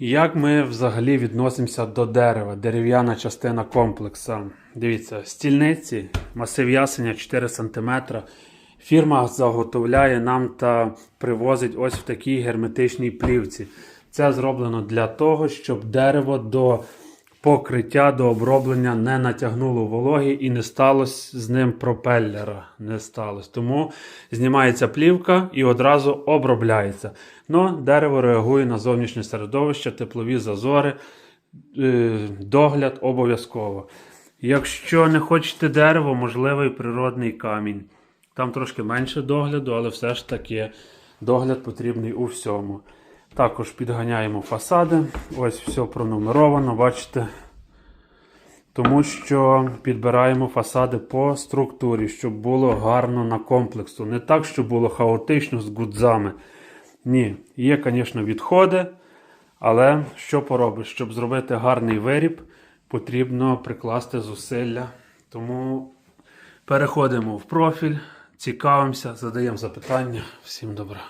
Як ми взагалі відносимося до дерева, дерев'яна частина комплексу? Дивіться, стільниці, масив ясеня 4 см. Фірма заготовляє нам та привозить ось в такій герметичній плівці. Це зроблено для того, щоб дерево до покриття, до оброблення не натягнуло вологи і не сталося з ним пропеллера. Не сталося. Тому знімається плівка і одразу обробляється. Но дерево реагує на зовнішнє середовище, теплові зазори, е, догляд обов'язково. Якщо не хочете дерево, можливий природний камінь. Там трошки менше догляду, але все ж таки догляд потрібний у всьому. Також підганяємо фасади. Ось все пронумеровано, бачите. Тому що підбираємо фасади по структурі, щоб було гарно на комплексу. Не так, щоб було хаотично з гудзами. Ні, є, звісно, відходи, але що поробиш? Щоб зробити гарний виріб, потрібно прикласти зусилля. Тому переходимо в профіль, цікавимося, задаємо запитання. Всім добра.